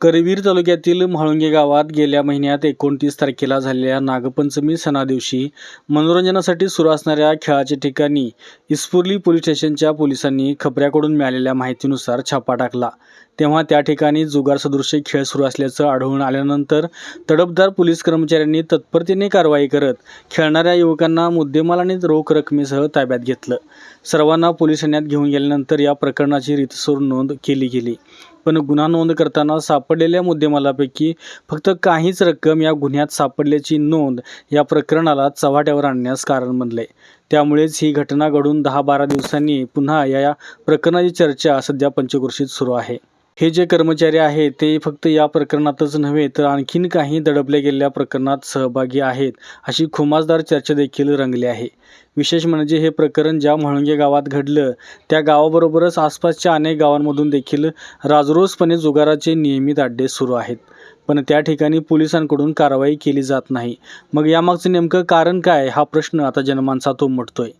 करवीर तालुक्यातील म्हाळुंगे गावात गेल्या महिन्यात एकोणतीस तारखेला झालेल्या नागपंचमी सणादिवशी मनोरंजनासाठी सुरू असणाऱ्या खेळाच्या ठिकाणी इस्फुर्ली पोलीस स्टेशनच्या पोलिसांनी खबऱ्याकडून मिळालेल्या माहितीनुसार छापा टाकला. तेव्हा त्या ठिकाणी जुगार सदृश्य खेळ सुरू असल्याचं आढळून आल्यानंतर तडफदार पोलीस कर्मचाऱ्यांनी तत्परतेने कारवाई करत खेळणाऱ्या युवकांना मुद्देमाल आणि रोख रकमेसह ताब्यात घेतलं. सर्वांना पोलीस ठाण्यात घेऊन गेल्यानंतर या प्रकरणाची रीतसर नोंद केली गेली. पण गुन्हा नोंद करताना सापडलेल्या मुद्देमालापैकी फक्त काहीच रक्कम या गुन्ह्यात सापडल्याची नोंद या प्रकरणाला चव्हाट्यावर आणण्यास कारण बनले. त्यामुळेच ही घटना घडून दहा बारा दिवसांनी पुन्हा या या प्रकरणाची चर्चा सध्या पंचक्रोशीत सुरू आहे. हे जे कर्मचारी आहेत ते फक्त या प्रकरणातच नव्हे तर आणखीन काही दडपल्या गेलेल्या प्रकरणात सहभागी आहेत अशी खुमासदार चर्चा देखील रंगली आहे. विशेष म्हणजे हे प्रकरण ज्या म्हाळुंगे गावात घडलं त्या गावाबरोबरच आसपासच्या अनेक गावांमधून देखील राजरोसपणे जुगाराचे नियमित अड्डे सुरू आहेत. पण त्या ठिकाणी पोलिसांकडून कारवाई केली जात नाही. मग यामागचं नेमकं कारण काय हा प्रश्न आता जनमानसात उमटतोय.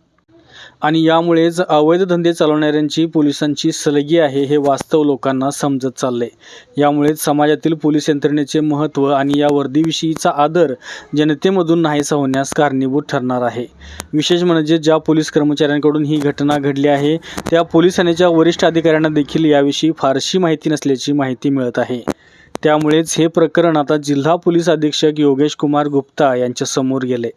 आणि यामुळेच अवैध धंदे चालवणाऱ्यांची पोलिसांची सलगी आहे हे वास्तव लोकांना समजत चाललंय. यामुळेच समाजातील पोलीस यंत्रणेचे महत्त्व आणि या वर्दीविषयीचा आदर जनतेमधून नाहीसा होण्यास कारणीभूत ठरणार आहे. विशेष म्हणजे ज्या पोलीस कर्मचाऱ्यांकडून ही घटना घडली आहे त्या पोलिसांच्या वरिष्ठ अधिकाऱ्यांना देखील याविषयी फारशी माहिती नसल्याची माहिती मिळत आहे. त्यामुळेच हे प्रकरण आता जिल्हा पोलीस अधीक्षक योगेश कुमार गुप्ता यांच्यासमोर गेले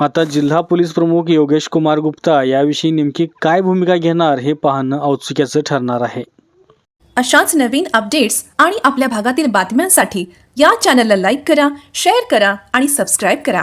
आता जिल्हा पोलीस प्रमुख योगेश कुमार गुप्ता याविषयी नेमकी काय भूमिका घेणार हे पाहणं औत्सुक्याचं ठरणार आहे. अशाच नवीन अपडेट्स आणि आपल्या भागातील बातम्यांसाठी या चॅनलला लाईक करा शेअर करा आणि सबस्क्राईब करा.